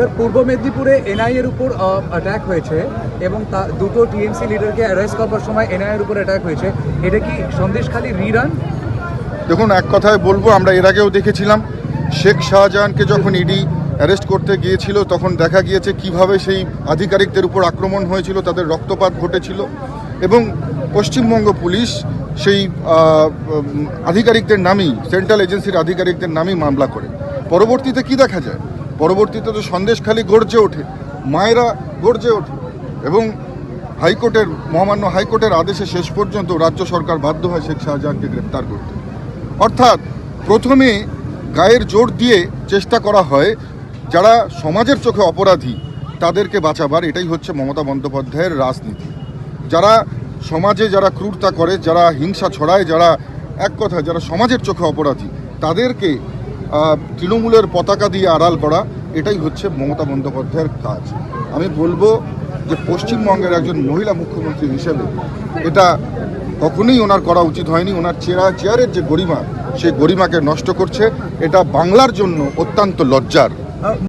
Sir, পূর্ব মেদিনীপুরে এনআইএর উপর attack হয়েছে এবং তা দুটো টিএমসি লিডারকে অ্যারেস্ট করবার সময় এনআইএর উপর অ্যাটাক হয়েছে। এটা কি সন্দেশখালী রিরান দেখুন, এক কথায় বলব, আমরা এর আগেও দেখেছিলাম, শেখ শাহজাহানকে যখন ইডি অ্যারেস্ট করতে গিয়েছিল, তখন দেখা গিয়েছে কীভাবে সেই আধিকারিকদের উপর আক্রমণ হয়েছিল, তাদের রক্তপাত ঘটেছিল এবং পশ্চিমবঙ্গ পুলিশ সেই আধিকারিকদের নামেই সেন্ট্রাল এজেন্সির আধিকারিকদের নামেই মামলা করে। পরবর্তীতে কি দেখা যায়? পরবর্তীতে তো সন্দেশখালি গর্জে ওঠে, মায়েরা গর্জে ওঠে। এবং হাইকোর্টের, মহামান্য হাইকোর্টের আদেশে শেষ পর্যন্ত রাজ্য সরকার বাধ্য হয় শেখ শাহজাহানকে গ্রেপ্তার করতে। অর্থাৎ প্রথমে গায়ের জোর দিয়ে চেষ্টা করা হয়, যারা সমাজের চোখে অপরাধী, তাদেরকে বাঁচাবার। এটাই হচ্ছে মমতা বন্দ্যোপাধ্যায়ের রাজনীতি। যারা সমাজে যারা ক্রূরতা করে, যারা হিংসা ছড়ায়, যারা এক কথা যারা সমাজের চোখে অপরাধী, তাদেরকে তৃণমূলের পতাকা দিয়ে আড়াল করা, এটাই হচ্ছে মমতা বন্দ্যোপাধ্যায়ের কাজ। আমি বলব যে পশ্চিমবঙ্গের একজন মহিলা মুখ্যমন্ত্রী হিসেবে, এটা কখনোই ওনার করা উচিত হয়নি। ওনার চেয়ারা চেয়ারের যে গরিমা, সেই গরিমাকে নষ্ট করছে। এটা বাংলার জন্য অত্যন্ত লজ্জার।